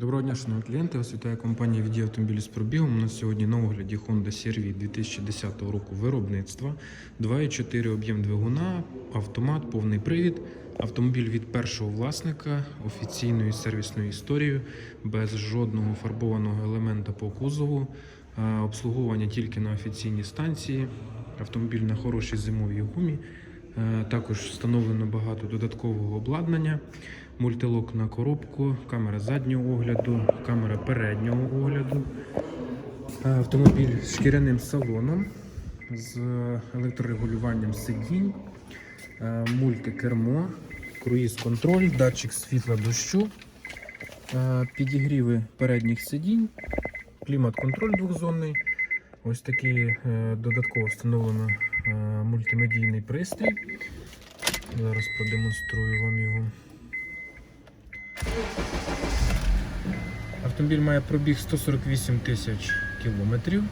Доброго дня, шановні клієнти. Вас вітає компанія «Відділ автомобілів з пробігом. У нас сьогодні на огляді Honda CR-V 2010 року виробництва. 2,4 об'єм двигуна, автомат, повний привід. Автомобіль від першого власника, офіційною сервісною історією, без жодного фарбованого елемента по кузову, обслуговування тільки на офіційній станції. Автомобіль на хорошій зимовій гумі. Е, Також встановлено багато додаткового обладнання, мультилок на коробку, камера заднього огляду, камера переднього огляду. Е, Автомобіль з шкіряним салоном, з електрорегулюванням сидінь, е, мультикермо, круїз-контроль, датчик світла дощу, підігріви передніх сидінь, клімат-контроль двохзонний. Ось такий е, додатково встановлено мультимедійний пристрій. Зараз продемонструю вам його. Автомобіль має пробіг 148 тисяч кілометрів.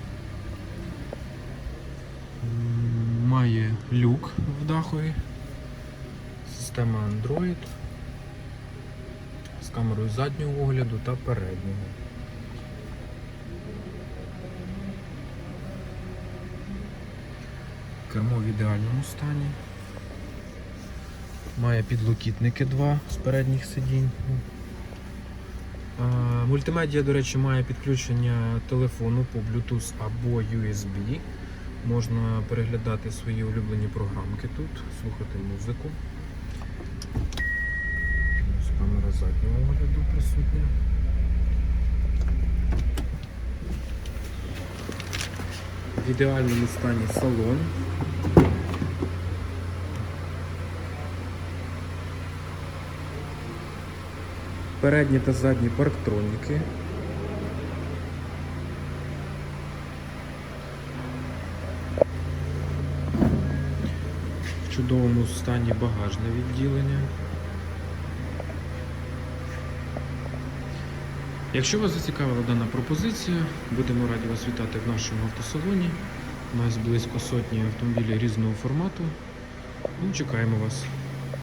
Має люк в дахові, система Android з камерою заднього огляду та переднього. Кермо в ідеальному стані. Має підлокітники два з передніх сидінь. Мультимедіа, до речі, має підключення телефону по Bluetooth або USB. Можна переглядати свої улюблені програмки тут, слухати музику. Ось камера заднього огляду присутня. В ідеальному стані салон. Передні та задні парктроніки. В чудовому стані багажне відділення. Якщо вас зацікавила дана пропозиція, будемо раді вас вітати в нашому автосалоні. У нас близько сотні автомобілів різного формату. Ну, чекаємо вас.